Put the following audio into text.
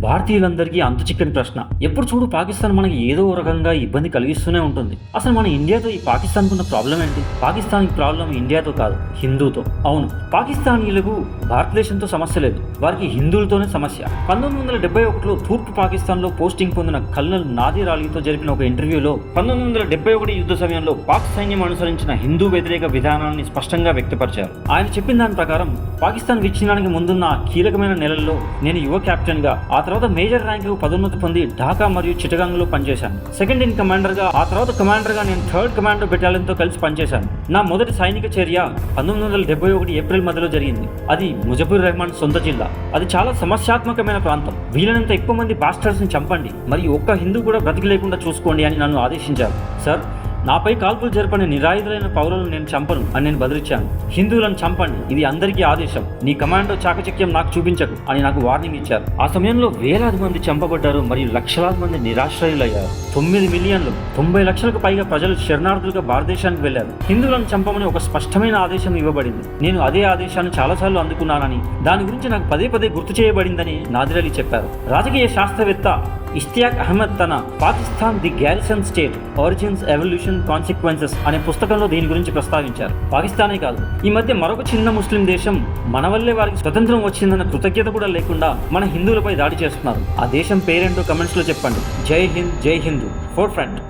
భారతీయులందరికీ అంతు చిక్కని ప్రశ్న. ఎప్పుడు చూడు పాకిస్తాన్ మనకి ఏదో రకంగా ఇబ్బంది కలిగిస్తూనే ఉంటుంది. అసలు మన ఇండియాతో ఈ పాకిస్తాన్ ఉన్న ప్రాబ్లం ఏంటి? పాకిస్తాన్ ప్రాబ్లం ఇండియాతో కాదు హిందూతో. అవును పాకిస్తానీయులకు భారతదేశంతో సమస్య లేదు. వారికి హిందువులతోనే సమస్య. పంతొమ్మిది వందల డెబ్బై ఒకటిలో తూర్పు పాకిస్తాన్లో పోస్టింగ్ పొందిన కల్నల్ నాదీర్ అలీతో జరిపిన ఒక ఇంటర్వ్యూలో పంతొమ్మిది వందల డెబ్బై ఒకటి యుద్ధ సమయంలో పాక్ సైన్యం అనుసరించిన హిందూ వ్యతిరేక విధానాన్ని స్పష్టంగా వ్యక్తపరిచారు. ఆయన చెప్పిన దాని ప్రకారం పాకిస్తాన్ విచ్ఛిన్నానికి ముందున్న కీలకమైన నెలల్లో నేను యువ కెప్టెన్గా ఆ తర్వాత మేజర్ ర్యాంక్ పదోన్నతి పొంది ఢాకా మరియు చిటగాంగ్లో పనిచేశాను. సెకండ్ ఇన్ కమాండర్గా ఆ తర్వాత కమాండర్గా నేను థర్డ్ కమాండర్ బెటాలియన్తో కలిసి పనిచేశాను. నా మొదటి సైనిక చర్య పంతొమ్మిది వందల డెబ్బై ఒకటి ఏప్రిల్ మధ్యలో జరిగింది. అది ముజబుర్ రెహమాన్ సొంత జిల్లా. అది చాలా సమస్యాత్మకమైన ప్రాంతం. వీలైనంత ఎక్కువ మంది బాస్టర్స్ని చంపండి. మరియు ఒక్క హిందూ కూడా బ్రతికి లేకుండా చూసుకోండి అని నన్ను ఆదేశించారు. సార్ నాపై కాల్పులు జరపని నిరాయుధులైన పౌరులను నేను చంపను అని నేను బదిలిచ్చాను హిందువులను చంపండి. ఇది అందరికీ ఆదేశం. నీ కమాండో చాకచక్యం నాకు చూపించకు అని నాకు వార్నింగ్ ఇచ్చారు. ఆ సమయంలో వేలాది మంది చంపబడ్డారు మరియు లక్షలాది మంది నిరాశ్రయులయ్యారు. తొమ్మిది మిలియన్లు. తొంభై లక్షలకు పైగా ప్రజలు శరణార్థులుగా భారతదేశానికి వెళ్ళారు హిందువులను చంపమని ఒక స్పష్టమైన ఆదేశం ఇవ్వబడింది. నేను అదే ఆదేశాన్ని చాలాసార్లు అందుకున్నానని దాని గురించి నాకు పదే పదే గుర్తు చేయబడిందని నాదిర్ అలీ చెప్పారు. రాజకీయ శాస్త్రవేత్త ఇష్తియాక్ అహ్మద్ తన Pakistan the garrison state origins evolution consequences అనే పుస్తకంలో దీని గురించి ప్రస్తావించారు. పాకిస్తానే కాదు. ఈ మధ్య మరొక చిన్న ముస్లిం దేశం మన వల్లే వారికి స్వతంత్రం వచ్చిందన్న కృతజ్ఞత కూడా లేకుండా మన హిందువులపై దాడి చేస్తున్నారు. ఆ దేశం పేరేంటో కమెంట్స్లో చెప్పండి. జై హింద్ జై హింద్. forefront